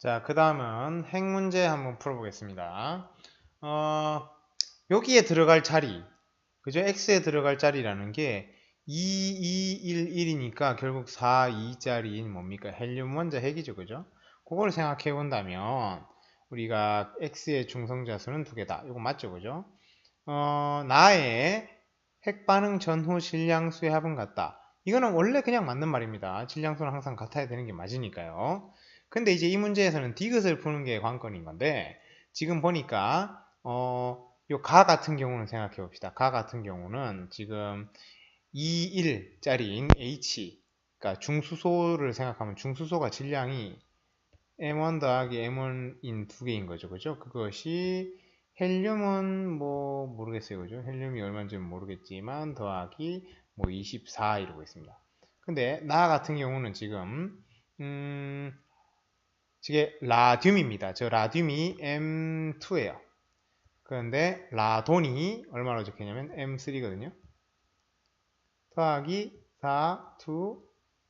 자, 그 다음은 핵 문제 한번 풀어보겠습니다. 어, 여기에 들어갈 자리, 그죠? x에 들어갈 자리라는 게 2, 2, 1, 1이니까 결국 4, 2짜리인 뭡니까? 헬륨 원자 핵이죠, 그죠? 그걸 생각해 본다면 우리가 x의 중성자 수는 두 개다. 이거 맞죠, 그죠? 어, 나의 핵 반응 전후 질량수의 합은 같다. 이거는 원래 그냥 맞는 말입니다. 질량수는 항상 같아야 되는 게 맞으니까요. 근데 이제 이 문제에서는 디귿을 푸는 게 관건인 건데 지금 보니까 어, 요 가 같은 경우는 생각해 봅시다. 가 같은 경우는 지금 2, 1짜리인 H 그러니까 중수소를 생각하면 중수소가 질량이 M1 더하기 M1인 두 개인 거죠. 그죠? 그것이 헬륨은 뭐 모르겠어요. 그죠? 헬륨이 얼마인지는 모르겠지만 더하기 뭐 24 이러고 있습니다. 근데 나 같은 경우는 지금 음 이게 라듐입니다. 저 라듐이 M2예요. 그런데 라돈이 얼마나 적혀냐면 M3거든요. 더하기 4,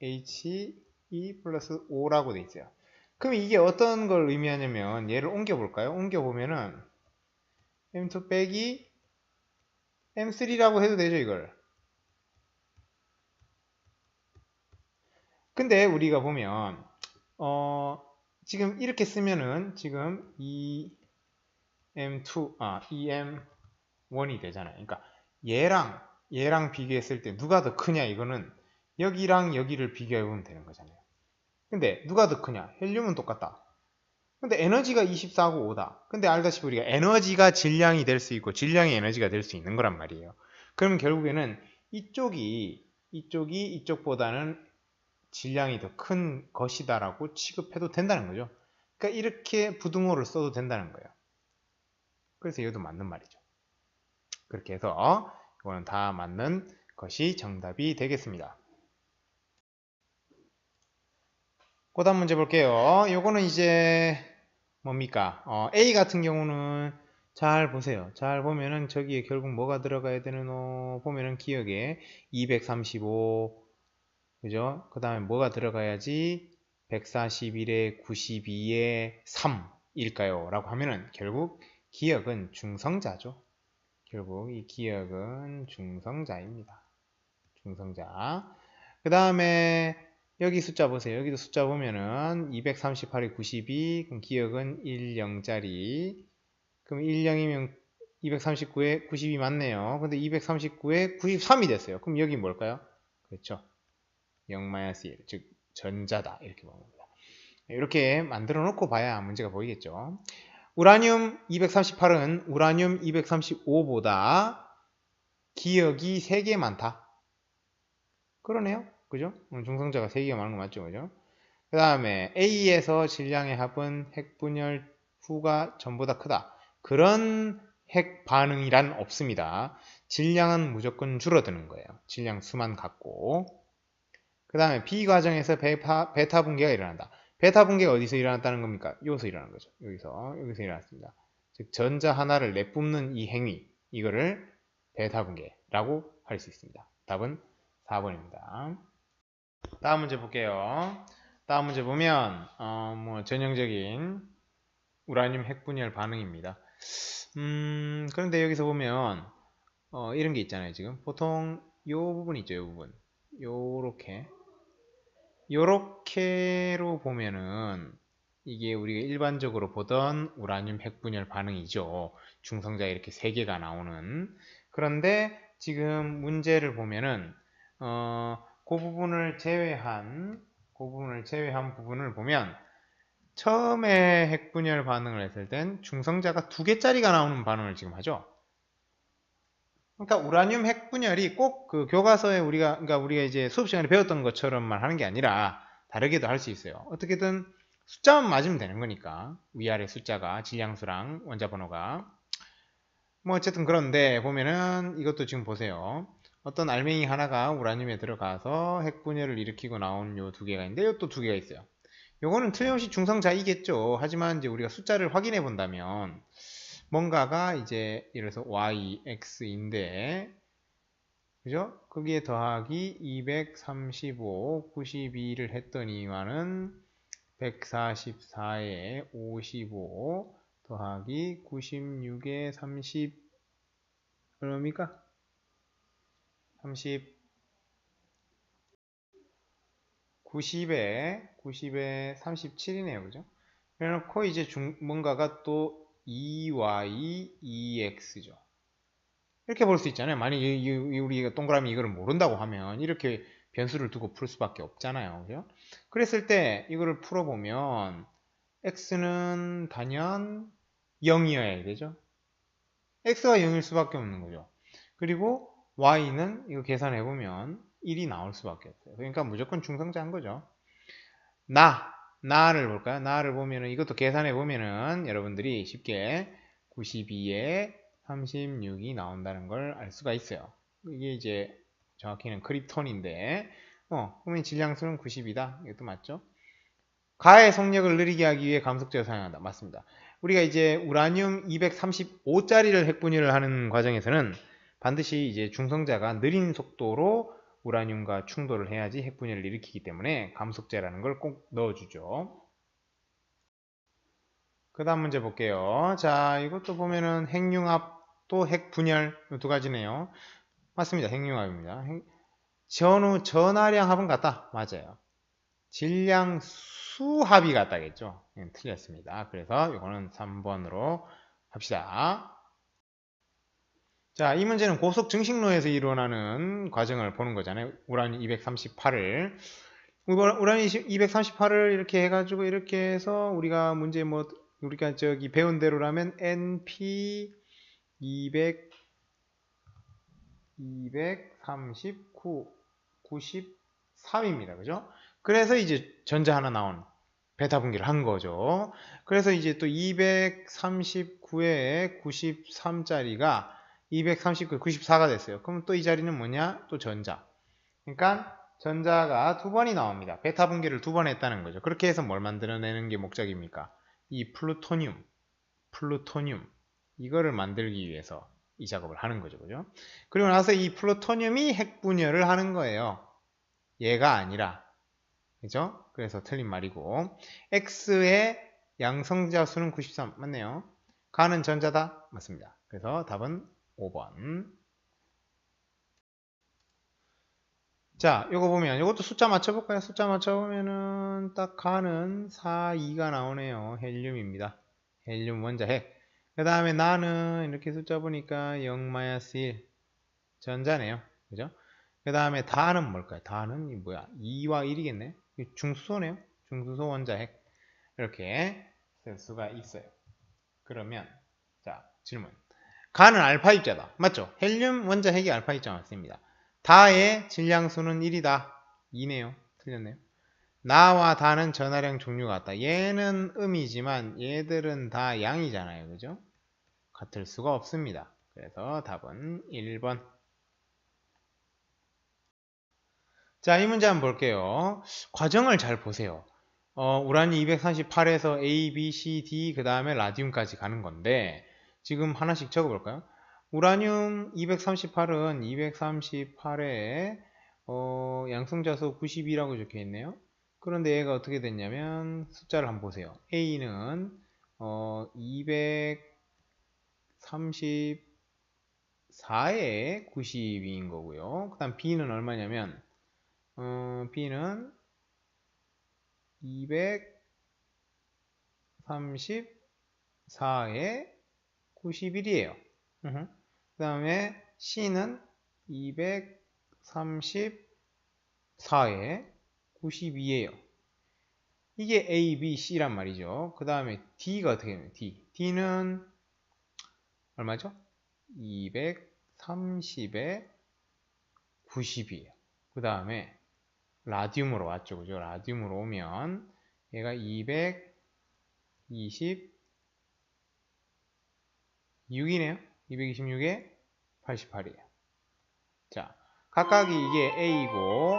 2, H, E 플러스 5라고 돼 있어요. 그럼 이게 어떤 걸 의미하냐면 얘를 옮겨볼까요? 옮겨보면은 M2 빼기 M3라고 해도 되죠 이걸. 근데 우리가 보면 어 지금 이렇게 쓰면은 지금 이 M2, 아, EM1이 되잖아요. 그러니까 얘랑 얘랑 비교했을 때 누가 더 크냐 이거는 여기랑 여기를 비교해보면 되는 거잖아요. 근데 누가 더 크냐? 헬륨은 똑같다. 근데 에너지가 24고 5다. 근데 알다시피 우리가 에너지가 질량이 될 수 있고 질량이 에너지가 될 수 있는 거란 말이에요. 그러면 결국에는 이쪽이 이쪽이 이쪽보다는 질량이 더 큰 것이다라고 취급해도 된다는 거죠. 그러니까 이렇게 부등호를 써도 된다는 거예요. 그래서 이것도 맞는 말이죠. 그렇게 해서 이거는 다 맞는 것이 정답이 되겠습니다. 그 다음 문제 볼게요. 요거는 이제 뭡니까? 어, A 같은 경우는 잘 보세요. 잘 보면은 저기에 결국 뭐가 들어가야 되는 보면은 기억에 235 그죠? 그 다음에 뭐가 들어가야지 141에 92에 3일까요? 라고 하면은 결국 기억은 중성자죠. 결국 이 기억은 중성자입니다. 중성자. 그 다음에 여기 숫자 보세요. 여기도 숫자 보면은 238에 92, 그럼 기억은 1, 0짜리. 그럼 1, 0이면 239에 90이 맞네요. 근데 239에 93이 됐어요. 그럼 여기 뭘까요? 그렇죠. 0-1, 즉 전자다 이렇게 봅니다. 이렇게 만들어 놓고 봐야 문제가 보이겠죠. 우라늄 238은 우라늄 235보다 기억이 3개 많다. 그러네요. 그죠? 중성자가 3개가 많은 거 맞죠? 그죠? 그 다음에 A에서 질량의 합은 핵분열 후가 전보다 크다. 그런 핵 반응이란 없습니다. 질량은 무조건 줄어드는 거예요. 질량 수만 갖고. 그 다음에 B 과정에서 베타, 베타 붕괴가 일어난다. 베타 붕괴가 어디서 일어났다는 겁니까? 여기서 일어난 거죠. 여기서 여기서 일어났습니다. 즉 전자 하나를 내뿜는 이 행위 이거를 베타 붕괴라고 할 수 있습니다. 답은 4번입니다. 다음 문제 볼게요. 다음 문제 보면 어, 뭐 전형적인 우라늄 핵분열 반응입니다. 음, 그런데 여기서 보면 어, 이런 게 있잖아요. 지금 보통 요 부분 있죠. 요 부분. 요렇게 요렇게로 보면은 이게 우리가 일반적으로 보던 우라늄 핵분열 반응이죠. 중성자 이렇게 세 개가 나오는. 그런데 지금 문제를 보면은 어, 그 부분을 제외한 그 부분을 제외한 부분을 보면 처음에 핵분열 반응을 했을 땐 중성자가 두 개짜리가 나오는 반응을 지금 하죠. 그러니까 우라늄 핵 분열이 꼭 그 교과서에 우리가 그러니까 우리가 이제 수업 시간에 배웠던 것처럼만 하는 게 아니라 다르게도 할 수 있어요. 어떻게든 숫자만 맞으면 되는 거니까 위아래 숫자가 질량수랑 원자 번호가 뭐 어쨌든 그런데 보면은 이것도 지금 보세요. 어떤 알맹이 하나가 우라늄에 들어가서 핵 분열을 일으키고 나온 요 두 개가 있는데 이것도 두 개가 있어요. 요거는 틀림없이 중성자이겠죠. 하지만 이제 우리가 숫자를 확인해 본다면 뭔가가 이제 예를 들어서 y, x인데 그죠? 거기에 더하기 235, 92를 했더니만은 144에 55 더하기 96에 30 얼마입니까? 30 90에 90에 37이네요. 그죠? 그래놓고 이제 중, 뭔가가 또 2y, 2x죠. 이렇게 볼 수 있잖아요. 만약 우리가 동그라미 이거를 모른다고 하면 이렇게 변수를 두고 풀 수밖에 없잖아요. 그죠? 그랬을 때 이거를 풀어보면 x는 단연 0이어야 되죠. x가 0일 수밖에 없는 거죠. 그리고 y는 이거 계산해보면 1이 나올 수밖에 없어요. 그러니까 무조건 중성자인 거죠. 나, 나를 볼까요? 나를 보면은 이것도 계산해 보면은 여러분들이 쉽게 92에 36이 나온다는 걸 알 수가 있어요. 이게 이제 정확히는 크립톤인데 어, 그러면 질량수는 90이다. 이것도 맞죠? 가의 속력을 느리게 하기 위해 감속제를 사용한다. 맞습니다. 우리가 이제 우라늄 235짜리를 핵분열을 하는 과정에서는 반드시 이제 중성자가 느린 속도로 우라늄과 충돌을 해야지 핵분열을 일으키기 때문에 감속제라는 걸 꼭 넣어주죠. 그 다음 문제 볼게요. 자, 이것도 보면은 핵융합 또 핵분열 두 가지네요. 맞습니다. 핵융합입니다. 핵... 전후 전하량 합은 같다. 맞아요. 질량 수합이 같다겠죠. 네, 틀렸습니다. 그래서 이거는 3번으로 합시다. 자, 이 문제는 고속 증식로에서 일어나는 과정을 보는 거잖아요. 우라늄 238을. 우라늄 238을 이렇게 해가지고 이렇게 해서 우리가 문제 뭐, 우리가 저기 배운 대로라면 NP 200, 239, 93입니다. 그죠? 그래서 이제 전자 하나 나온 베타 분기를 한 거죠. 그래서 이제 또 239에 93짜리가 239, 94가 됐어요. 그럼 또 이 자리는 뭐냐? 또 전자. 그러니까 전자가 두 번이 나옵니다. 베타 분기를 두 번 했다는 거죠. 그렇게 해서 뭘 만들어내는 게 목적입니까? 이 플루토늄, 플루토늄 이거를 만들기 위해서 이 작업을 하는 거죠. 그죠? 그리고 나서 이 플루토늄이 핵분열을 하는 거예요. 얘가 아니라 그죠? 그래서 틀린 말이고 X의 양성자 수는 93 맞네요. 가는 전자다 맞습니다. 그래서 답은 5번. 자, 이거 보면 이것도 숫자 맞춰볼까요? 숫자 맞춰보면은 딱 가는 4, 2가 나오네요. 헬륨입니다. 헬륨 원자핵. 그 다음에 나는 이렇게 숫자 보니까 0-1 전자네요. 그죠? 그 다음에 다는 뭘까요? 다는 이 뭐야? 2와 1이겠네? 중수소네요. 중수소 원자핵. 이렇게 쓸 수가 있어요. 그러면 자 질문. 가는 알파 입자다. 맞죠? 헬륨 원자 핵이 알파 입자 맞습니다. 다의 질량수는 1이다. 2네요. 틀렸네요. 나와 다는 전하량 종류가 같다. 얘는 음이지만 얘들은 다 양이잖아요. 그죠? 같을 수가 없습니다. 그래서 답은 1번. 자, 이 문제 한번 볼게요. 과정을 잘 보세요. 어, 우라늄 238에서 A, B, C, D, 그 다음에 라디움까지 가는 건데, 지금 하나씩 적어볼까요? 우라늄 238은 238에 어, 양성자수 92라고 적혀 있네요. 그런데 얘가 어떻게 됐냐면 숫자를 한번 보세요. A는 어, 234에 92인 거고요. 그 다음 B는 얼마냐면 어, B는 234에 91이에요. 그 다음에 C는 234에 92예요. 이게 A, B, C란 말이죠. 그 다음에 D가 어떻게 되면 D. D는 얼마죠? 230에 90이에요. 그 다음에 라디움으로 왔죠. 그죠? 라디움으로 오면 얘가 220 6이네요. 226에 88이에요. 자, 각각이 이게 A고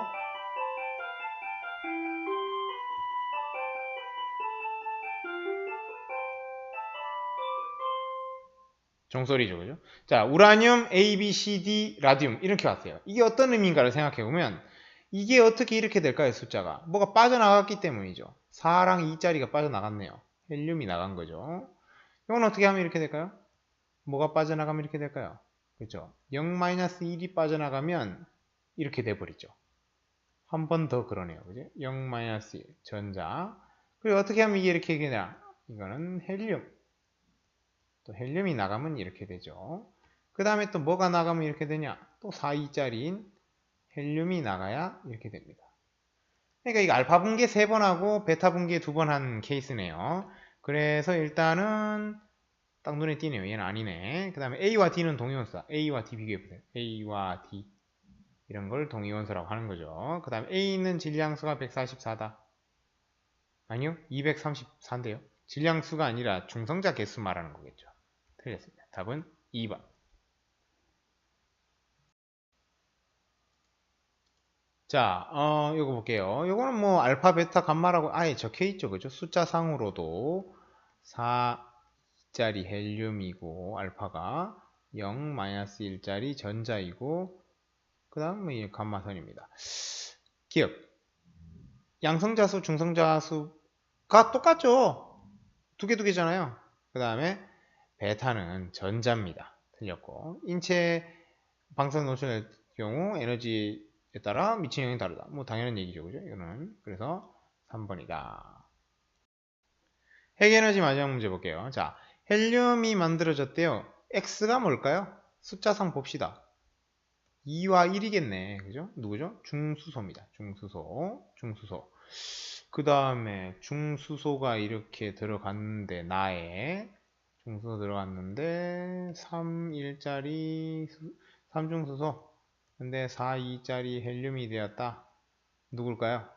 종소리죠. 그죠? 자, 우라늄, A, B, C, D, 라디움 이렇게 왔어요. 이게 어떤 의미인가를 생각해 보면 이게 어떻게 이렇게 될까요? 숫자가 뭐가 빠져나갔기 때문이죠. 4랑 2짜리가 빠져나갔네요. 헬륨이 나간 거죠. 이건 어떻게 하면 이렇게 될까요? 뭐가 빠져나가면 이렇게 될까요? 그렇죠. 0-1이 빠져나가면 이렇게 돼버리죠. 한 번 더 그러네요. 그죠? 0-1 전자. 그리고 어떻게 하면 이게 이렇게 되냐? 이거는 헬륨. 또 헬륨이 나가면 이렇게 되죠. 그 다음에 또 뭐가 나가면 이렇게 되냐? 또 4, 2짜리인 헬륨이 나가야 이렇게 됩니다. 그러니까 이거 알파 분계 3번 하고 베타 분계 2번 한 케이스네요. 그래서 일단은 딱 눈에 띄네요. 얘는 아니네. 그 다음에 A와 D는 동위원수다. A와 D 비교해보세요. A와 D 이런 걸 동위원수라고 하는 거죠. 그 다음에 A 있는 질량수가 144다. 아니요. 234인데요. 질량수가 아니라 중성자 개수 말하는 거겠죠. 틀렸습니다. 답은 2번. 자, 어, 요거 볼게요. 요거는 뭐 알파, 베타, 감마라고 아예 적혀 있죠. 그죠? 숫자 상으로도 4 짜리 헬륨이고 알파가 0, 1짜리 전자이고 그 다음 뭐 감마선입니다. 기억. 양성자수, 중성자수가 똑같죠. 두 개 두 개잖아요. 그 다음에 베타는 전자입니다. 틀렸고 인체 방사능 노출의 경우 에너지 에 따라 미친 영향이 다르다. 뭐 당연한 얘기죠. 그죠? 이거는. 그래서 3번이다. 핵에너지 마지막 문제 볼게요. 자, 헬륨이 만들어졌대요. X가 뭘까요? 숫자상 봅시다. 2와 1이겠네. 그죠? 누구죠? 중수소입니다. 중수소. 중수소. 그 다음에 중수소가 이렇게 들어갔는데 나에 중수소 들어갔는데 3, 1짜리 3중수소 근데 4, 2짜리 헬륨이 되었다. 누굴까요?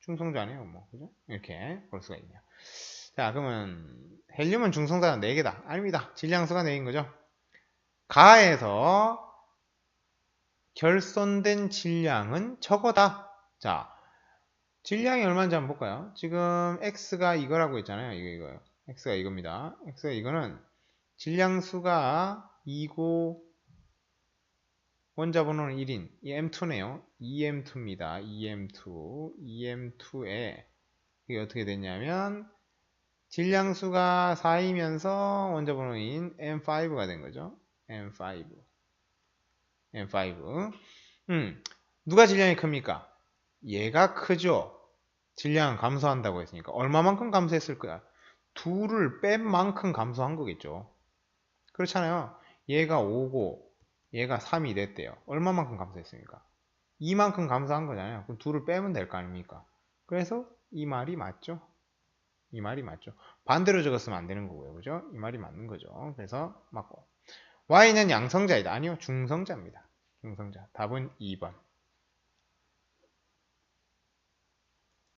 중성자네요. 뭐, 그죠? 이렇게 볼 수가 있네요. 자, 그러면 헬륨은 중성자가 4개다. 아닙니다. 질량수가 4개인 거죠. 가에서 결손된 질량은 적어다. 자, 질량이 얼마인지 한번 볼까요? 지금 x가 이거라고 했잖아요. 이거 이거요. x가 이겁니다. x가 이거는 질량수가 2고 원자 번호는 1인 이 M2네요. EM2입니다. EM2. EM2에 이게 어떻게 됐냐면 질량수가 4이면서 원자 번호인 M5가 된 거죠. M5. M5. 음, 누가 질량이 큽니까? 얘가 크죠. 질량은 감소한다고 했으니까 얼마만큼 감소했을 거야? 둘을 뺀 만큼 감소한 거겠죠. 그렇잖아요. 얘가 5고 얘가 3이 됐대요. 얼마만큼 감소했습니까? 이만큼 감소한 거잖아요. 그럼 둘을 빼면 될 거 아닙니까? 그래서 이 말이 맞죠? 이 말이 맞죠? 반대로 적었으면 안 되는 거고요. 그죠? 이 말이 맞는 거죠. 그래서 맞고. y는 양성자이다. 아니요. 중성자입니다. 중성자. 답은 2번.